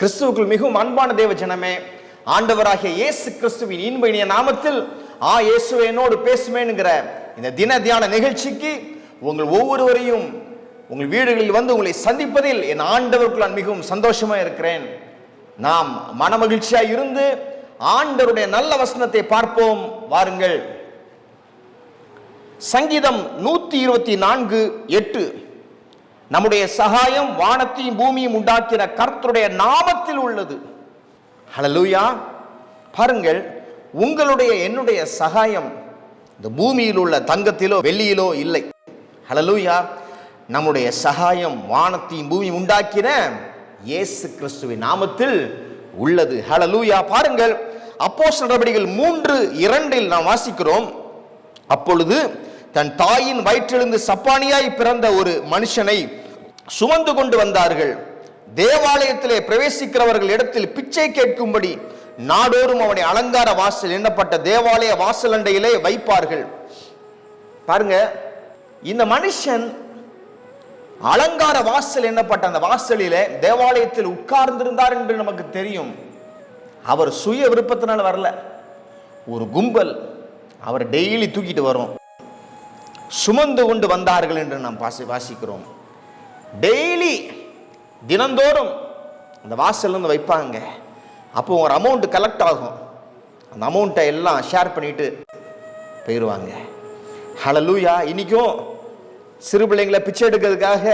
கிறிஸ்துவுக்குள் மிகவும் அன்பான தேவ ஜனமே ஆண்டவராகிய இயேசு கிறிஸ்துவின் இன்ப இனிய நாமத்தில் ஆ இயேசு என்னோடு இந்த தின தியான நிகழ்ச்சிக்கு உங்கள் ஒவ்வொருவரையும் உங்கள் வீடுகளில் வந்து உங்களை சந்திப்பதில் என் ஆண்டவருக்குள் நான் மிகவும் சந்தோஷமாக இருக்கிறேன். நாம் மனமகிழ்ச்சியாக இருந்து ஆண்டவருடைய நல்ல வசனத்தை பார்ப்போம். வாருங்கள். சங்கீதம் நூத்தி இருபத்தி நான்கு எட்டு. நம்முடைய சகாயம் வானத்தையும் பூமியும் உண்டாக்கிற கர்த்தருடைய நாமத்தில் உள்ளது. ஹலலூயா பாருங்கள் உங்களுடைய என்னுடைய சகாயம் இந்த பூமியில் உள்ள தங்கத்திலோ வெள்ளியிலோ இல்லை. ஹலலூயா நம்முடைய சகாயம் வானத்தையும் பூமி உண்டாக்கின இயேசு கிறிஸ்துவின் நாமத்தில் உள்ளது. ஹலலூயா பாருங்கள் அப்போஸ் நடவடிக்கைகள் மூன்று இரண்டில் நாம் வாசிக்கிறோம். அப்பொழுது தன் தாயின் வயிற்றிலிருந்து சப்பானியாய் பிறந்த ஒரு மனுஷனை சுமந்து கொண்டு வந்தார்கள். தேவாலயத்திலே பிரவேசிக்கிறவர்கள் இடத்தில் பிச்சை கேட்கும்படி நாடோறும் அவனை அலங்கார வாசல் எண்ணப்பட்ட தேவாலய வாசல் அண்டையிலே வைப்பார்கள். பாருங்க இந்த மனுஷன் அலங்கார வாசல் எண்ணப்பட்ட அந்த வாசலிலே தேவாலயத்தில் உட்கார்ந்திருந்தார் என்று நமக்கு தெரியும். அவர் சுய விருப்பத்தினால் வரல. ஒரு கும்பல் அவர் டெய்லி தூக்கிட்டு வரும். சுமந்து கொண்டு வந்தார்கள் என்று நாம் வாசி வாசிக்கிறோம். டெய்லி தினந்தோறும் அந்த வாசல்லேருந்து வைப்பாங்க. அப்போ ஒரு அமௌண்ட் கலெக்ட் ஆகும். அந்த அமௌண்ட்டை எல்லாம் ஷேர் பண்ணிட்டு போயிடுவாங்க ஹலலூயா இன்றைக்கும் சிறு பிள்ளைங்களை பிச்சை எடுக்கிறதுக்காக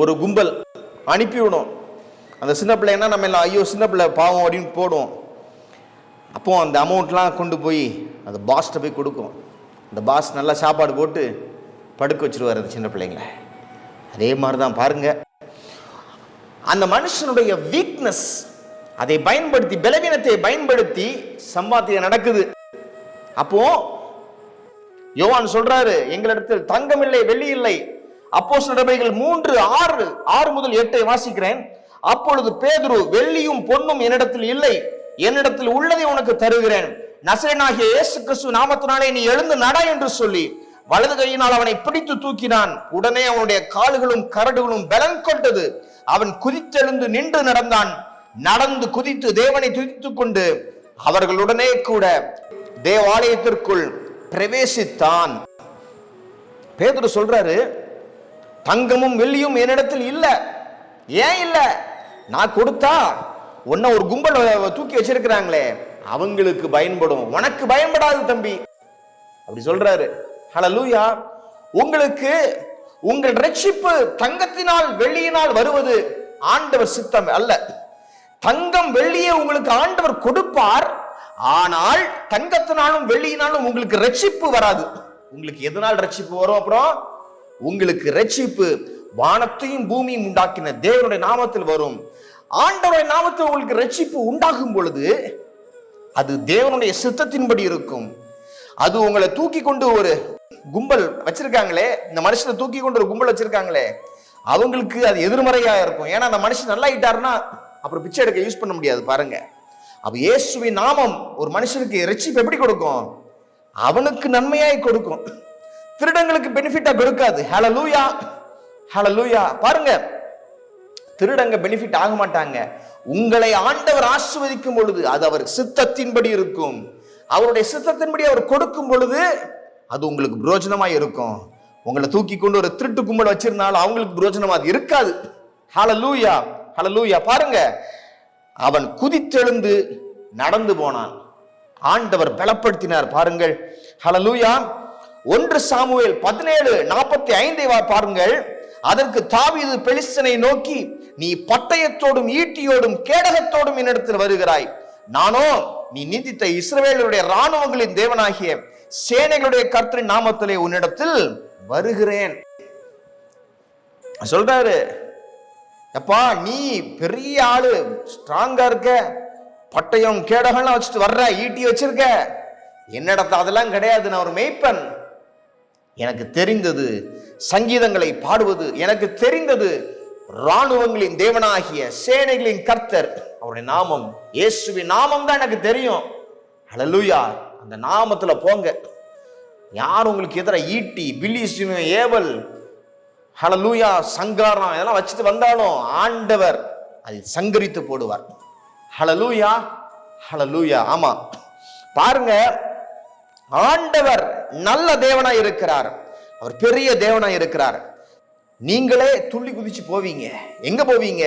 ஒரு கும்பல் அனுப்பிவிடும் அந்த சின்ன பிள்ளைங்கன்னா நம்ம எல்லாம் ஐயோ சின்ன பிள்ளை பாவம் அப்படின்னு போடுவோம். அப்போது அந்த அமௌண்ட்லாம் கொண்டு போய் அந்த பாஸ்ட்டை போய் கொடுக்கும். அந்த பாஸ் நல்லா சாப்பாடு போட்டு படுக்க வச்சிருவார் அந்த சின்ன பிள்ளைங்களை. அதே மாதிரி தான் பாருங்க. அந்த மனுஷனுடைய வீக்னஸ் அதை பயன்படுத்தி பலவீனத்தை பயன்படுத்தி சம்பாத்தியம் நடக்குது. அப்போ யோவான் சொல்றாரு எங்களிடத்தில் தங்கம் இல்லை வெள்ளி இல்லை அப்போ நடவடிக்கைகள் மூன்று ஆறு ஆறு முதல் எட்டை வாசிக்கிறேன். அப்பொழுது பேதுரு வெள்ளியும் பொன்னும் என்னிடத்தில் இல்லை. என்னிடத்தில் உள்ளதை உனக்கு தருகிறேன். நசரனாகிய இயேசு கிறிஸ்து நாமத்தினாலே நீ எழுந்து நட என்று சொல்லி வலது கையினால் அவனை பிடித்து தூக்கினான். உடனே அவனுடைய கால்களும் கரடுகளும் பலன் கொண்டது. அவன் குதித்தெழுந்து நின்று நடந்தான். நடந்து குதித்து தேவனை துதித்துக் கொண்டு அவர்களுடனே கூட தேவாலயத்திற்குள் பிரவேசித்தான். பேதுரு சொல்றாரு தங்கமும் வெள்ளியும் என்னிடத்தில் இல்லை. ஏன் இல்லை? நான் கொடுத்தா உன்னை ஒரு கும்பல் தூக்கி வச்சிருக்கிறாங்களே. அவங்களுக்கு பயன்படும். உனக்கு பயன்படாது தம்பி. அப்படி சொல்றாரு. ஹலலூயா உங்களுக்கு உங்கள் ரட்சிப்பு தங்கத்தினால் வெள்ளியினால் வருவது ஆண்டவர் சித்தம் அல்ல. தங்கம் வெள்ளியை உங்களுக்கு ஆண்டவர் கொடுப்பார். ஆனால் தங்கத்தினாலும் வெள்ளியினாலும் உங்களுக்கு ரட்சிப்பு வராது. உங்களுக்கு எதனால் ரட்சிப்பு வரும் அப்புறம்? உங்களுக்கு ரட்சிப்பு வானத்தையும் பூமியும் உண்டாக்கின தேவனுடைய நாமத்தில் வரும். ஆண்டவருடைய நாமத்தில் உங்களுக்கு ரட்சிப்பு உண்டாகும் பொழுது அது தேவனுடைய சித்தத்தின்படி இருக்கும். அது உங்களை தூக்கி கொண்டு ஒரு கும்பல் வச்சிருக்காங்களே இந்த மனுஷனை தூக்கி கொண்டு ஒரு கும்பல் வச்சிருக்காங்களே அவங்களுக்கு அது எதிர்மறையா இருக்கும். ஏன்னா அந்த மனுஷன் நல்லா ஆயிட்டாருன்னா அப்புறம் பிச்சை எடுக்க யூஸ் பண்ண முடியாது பாருங்க. அப்ப இயேசுவின் நாமம் ஒரு மனுஷனுக்கு ரட்சிப்பு எப்படி கொடுக்கும்? அவனுக்கு நன்மையாய் கொடுக்கும். திருடங்களுக்கு பெனிஃபிட்டா கொடுக்காது. ஹalleluya லூயா பாருங்க. திருடங்க பெனிஃபிட் ஆக மாட்டாங்க. உங்களை ஆண்டவர் ஆசிர்வதிக்கும் பொழுது அது அவர் சித்தத்தின்படி இருக்கும். அவருடைய சித்தத்தின்படி அவர் கொடுக்கும் பொழுது அது உங்களுக்கு புரோஜனமாய் இருக்கும். உங்களை தூக்கி கொண்டு ஒரு திருட்டு கும்பல் வச்சிருந்தாலும் அவங்களுக்கு புரோஜனமா அது இருக்காது. ஹலலூயா ஹலலூயா பாருங்க. அவன் குதித்தெழுந்து நடந்து போனான். ஆண்டவர் பலப்படுத்தினார். பாருங்கள். ஹலலூயா ஒன்று சாமுவேல் பதினேழு நாற்பத்தி ஐந்தை பாருங்கள். அதற்கு தாவிது பெலிஸ்தனை நோக்கி நீ பட்டயத்தோடும் ஈட்டியோடும் கேடகத்தோடும் என்னிடத்தில் வருகிறாய். நானோ நீ நீதித்த இஸ்ரவேலருடைய ராணுவங்களின் தேவனாகிய சேனைகளுடைய கர்த்தரின் நாமத்திலே உன்னிடத்தில் வருகிறேன். சொல்றாரு அப்பா நீ பெரிய ஆளு ஸ்ட்ராங்கா இருக்க பட்டயம் கேடகம்லாம் வச்சுட்டு வர்ற ஈட்டி வச்சிருக்க. என்னிடத்த அதெல்லாம் கிடையாது நான் ஒரு மெய்ப்பன். எனக்கு தெரிந்தது சங்கீதங்களை பாடுவது எனக்கு தெரிந்தது ராணுவங்களின் தேவனாகிய சேனைகளின் கர்த்தர். அவருடைய நாமம் இயேசுவின் நாமம் தான் எனக்கு தெரியும். அழலுயா அந்த நாமத்தில் போங்க. யார் உங்களுக்கு எதிராக ஈட்டி பில்லி சிவன் ஏவல் ஹலலூயா சங்காரம் இதெல்லாம் வச்சுட்டு வந்தாலும் ஆண்டவர் அதில் சங்கரித்து போடுவார். ஹலலூயா ஹலலூயா ஆமா. பாருங்க ஆண்டவர் நல்ல தேவனா இருக்கிறார். அவர் பெரிய தேவனா இருக்கிறார். நீங்களே துள்ளி குதிச்சு போவீங்க. எங்க போவீங்க?